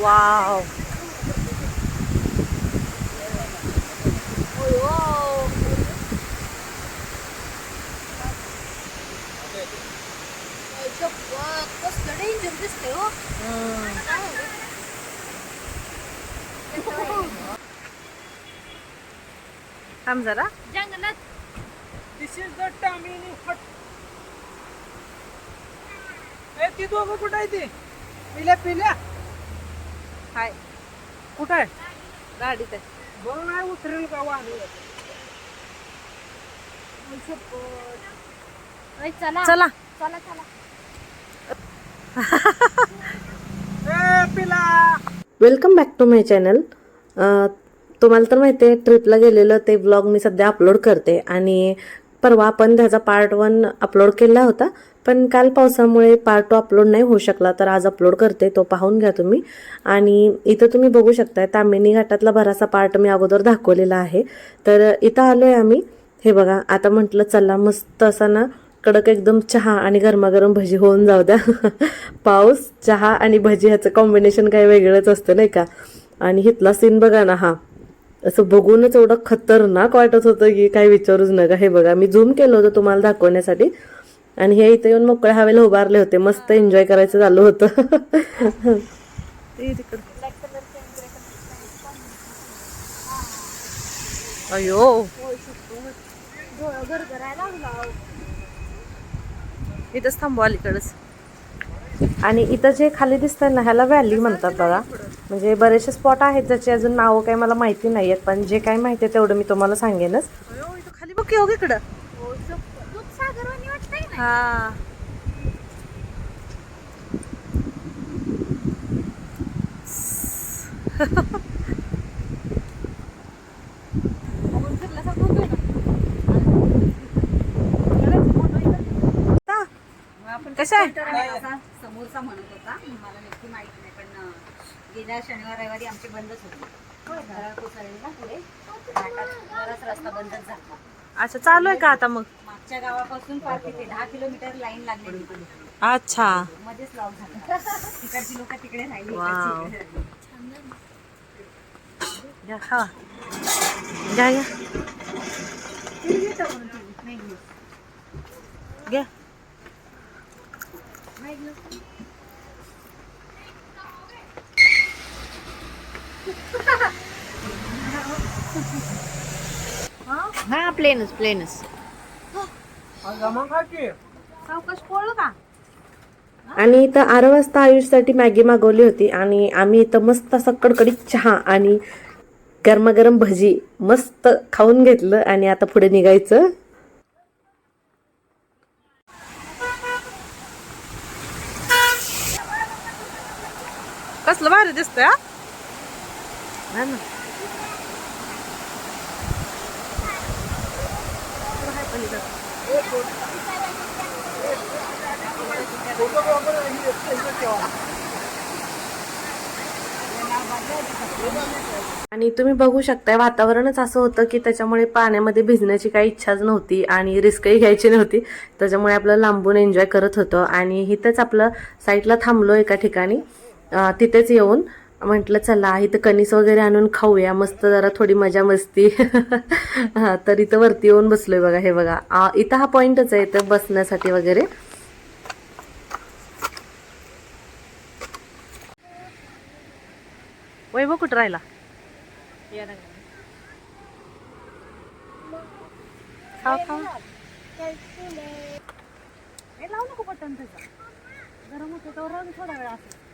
Wow कसलं danger दिसतंय हो थांब जरा. जंगलात. दिस इज द टामिनी हट ए ती दोघं कुठं आहे ती? पिल्या पिल्या. हाय. कुठं आहे? गाडीत आहे. बघ नाही उतरेल का वाहन ओय, चला. चला. चला चला. ए पिला. Welcome back to my channel तुम्हाला तर माहिती आहे ट्रिपला गेलेलं ते ब्लॉग मी सध्या अपलोड करते आणि परवा आपण त्याचा पार्ट वन अपलोड केला होता. पण काल पावसामुळे पार्ट टू अपलोड नाही होऊ शकला तर आज अपलोड करते तो पाहून घ्या तुम्ही. आणि इथं तुम्ही बघू शकताय तामिनी घाटातला बरासा पार्ट मी अगोदर दाखवलेला आहे. तर इथं आलो आहे आम्ही. हे बघा आता म्हटलं चला मस्त असा ना कडक एकदम चहा आणि गरमागरम भजी होऊन जाऊ द्या. पाऊस चहा आणि भजी ह्याचं कॉम्बिनेशन काही वेगळंच असतं नाही का? आणि हितला सीन बघा ना हा. असं बघूनच एवढं खतरनाक वाटत होतं की काही विचारूच नका. हे बघा मी झूम केलं होतं तुम्हाला दाखवण्यासाठी. आणि हे इथे येऊन मोकळ्या हवेला उभारले होते. मस्त एन्जॉय करायचं चालू होतं. अयो. इथंच थांबू अलीकडच. आणि इथं जे खाली दिसतंय ना ह्याला व्हॅली म्हणतात बघा. म्हणजे बरेचसे स्पॉट आहेत ज्याची अजून नावं काही मला माहिती नाही आहेत पण जे काही माहिती आहे तेवढं मी तुम्हाला सांगेनच. खाली बघ की इकडं हो दूध सागरवाणी वाटतंय ना हा. असा समोरचा म्हणत होता. मला नक्की माहीत नाही पण गेल्या शनिवार रविवारी आमचे बंदच होते. घरा कोसळलेला पुढे. घाटात रस्ता बंदच झाला. अच्छा चालू आहे का आता मग? मागच्या गावापासून दहा किलोमीटर लाईन लागलेली अच्छा. मध्येच लॉक झाला. तिकडची लोक तिकडे राहिली. वाव. इकडची इकडे राहिली. घ्या खा घ्या घ्या घ्या. हा प्लेनच प्लेनच सावकाश पळलं का आणि इथं आरा वाजता आयुषसाठी मॅगी मागवली होती आणि आम्ही इथं मस्त असा कडकडीत चहा आणि गरमागरम भजी मस्त खाऊन घेतलं आणि आता पुढे निघायचं. कसलं भारी दिसतंय? हा ना. आणि तुम्ही बघू शकताय वातावरणच असं होतं की त्याच्यामुळे पाण्यामध्ये भिजण्याची काही इच्छाच नव्हती आणि रिस्कही घ्यायची नव्हती. त्याच्यामुळे आपलं लांबून एन्जॉय करत होतो आणि इथंच आपलं साईडला थांबलो एका ठिकाणी. तिथेच येऊन म्हटलं चला इथं कणीस वगैरे आणून खाऊया. मस्त जरा थोडी मजा मस्ती. तर इथं वरती येऊन बसलोय बघा हे बघा. इथं हा पॉइंटच आहे इथं बसण्यासाठी वगैरे. वैभव कुठं राहिला? लावू नको त्याचा. गरम होतो तर थोडा वेळ असतो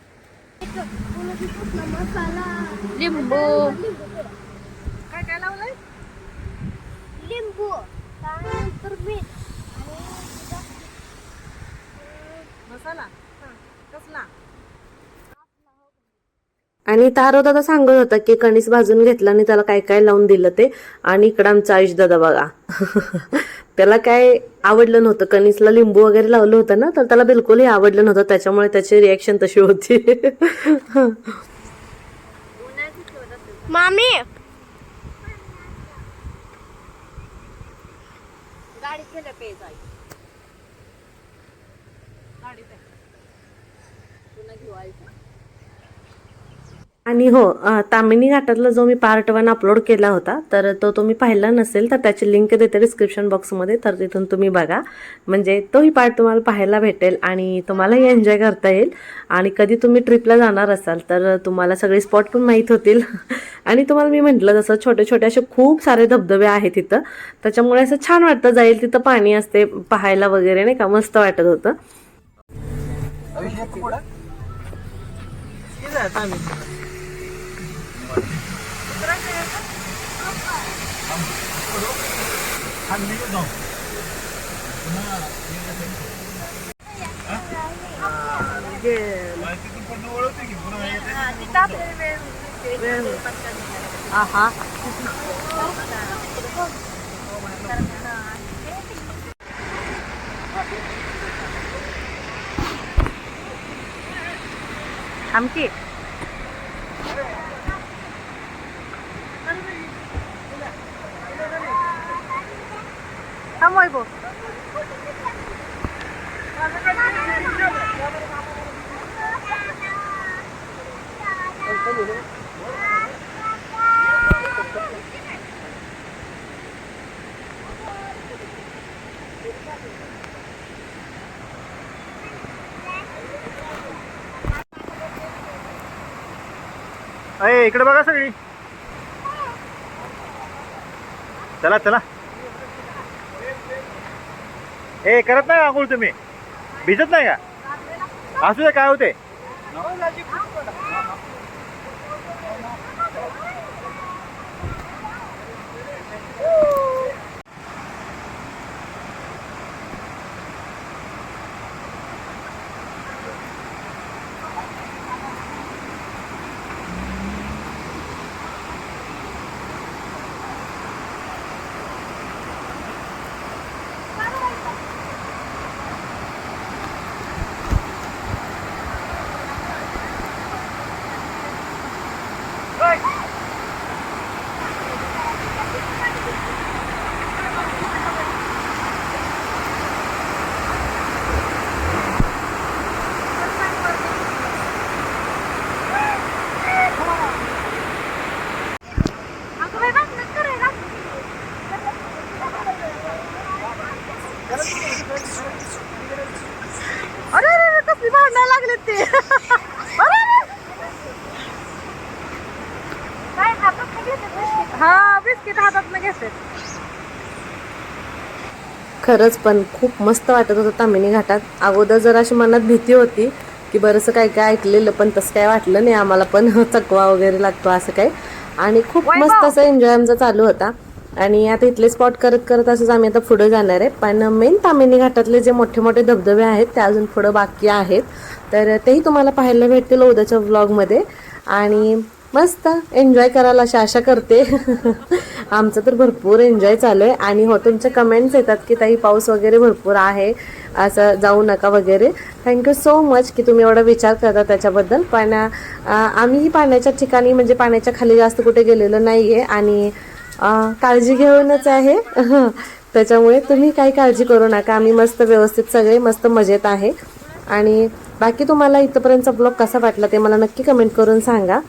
लिंबू काय काय लावलंय लिंबू त्यानंतर मीठ मसाला कसला आणि तारो दादा सांगत होता की कणीस भाजून घेतला आणि त्याला काय काय लावून दिलं ते. आणि इकडं आमचा आयुष दादा बघा. त्याला काय आवडलं नव्हतं. कणीसला लिंबू वगैरे लावलं होतं ना तर त्याला बिलकुलही आवडलं नव्हतं. त्याच्यामुळे त्याची रिॲक्शन तशी होती. मामी! गाडी आणि हो तामिनी घाटातला जो मी पार्ट वन अपलोड केला होता तर तो तुम्ही पाहिला नसेल तर त्याची लिंक देते डिस्क्रिप्शन बॉक्समध्ये तर तिथून तुम्ही बघा. म्हणजे तोही पार्ट तुम्हाला पाहायला भेटेल आणि तुम्हालाही एन्जॉय करता येईल. आणि कधी तुम्ही ट्रिपला जाणार असाल तर तुम्हाला सगळे स्पॉट पण माहीत होतील. आणि तुम्हाला मी म्हटलं जसं छोटे छोटे असे खूप सारे धबधबे आहेत तिथं त्याच्यामुळे असं छान वाटतं जाईल तिथं पाणी असते पाहायला वगैरे नाही का? मस्त वाटत होतं. अभिषेक कुठं किती आहे तामिनी? आहा थांबकी थांब वैभव अरे इकडे बघा सगळी. चला चला. ए करत नाही आंघोळ तुम्ही? भिजत नाही का? असू दे काय होते? कसली भांडणं लागले ते अरे, अरे. हा बिस्किट हातात घेते खरंच पण खूप मस्त वाटत होतं तामिनी घाटात. अगोदर जर अशी मनात भीती होती की बरंचसं काय काय ऐकलेलं पण तसं काय वाटलं नाही. आम्हाला पण चकवा वगैरे लागतो असं काय आणि खूप मस्त असं एन्जॉय आमचा चालू होता. आणि आता इथले स्पॉट करत करत असंच आम्ही आता पुढे जाणार आहे. पण मेन तामिनी घाटातले जे मोठे मोठे धबधबे आहेत ते अजून पुढं बाकी आहेत. तर तेही तुम्हाला पाहायला भेटतील उद्याच्या व्लॉगमध्ये आणि मस्त एन्जॉय करायला अशा आशा करते. आमचं तर भरपूर एन्जॉय चालू आहे. आणि हो तुमचे कमेंट्स येतात की ताई पाऊस वगैरे भरपूर आहे असं जाऊ नका वगैरे. थँक्यू सो मच की तुम्ही एवढा विचार करता त्याच्याबद्दल. पण आम्हीही पाण्याच्या ठिकाणी म्हणजे पाण्याच्या खाली जास्त कुठे गेलेलो नाही आहे आणि काळजी घेऊनच आहे. त्याच्यामुळे तुम्ही काही काळजी करू नका. आम्ही मस्त व्यवस्थित सगळे मस्त मजेत आहे. आणि बाकी तुम्हाला इथंपर्यंतचा ब्लॉग कसा वाटला ते मला नक्की कमेंट करून सांगा.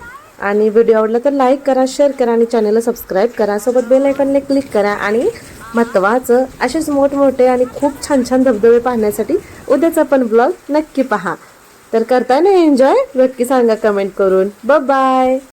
आणि व्हिडिओ आवडला तर लाईक करा शेअर करा आणि चॅनलला सबस्क्राईब करा. सोबत बेल आयकॉनला क्लिक करा. आणि महत्त्वाचं असेच मोठमोठे आणि खूप छान छान धबधबे पाहण्यासाठी उद्याचा पण ब्लॉग नक्की पहा. तर करताय ना एन्जॉय? नक्की सांगा कमेंट करून. ब बाय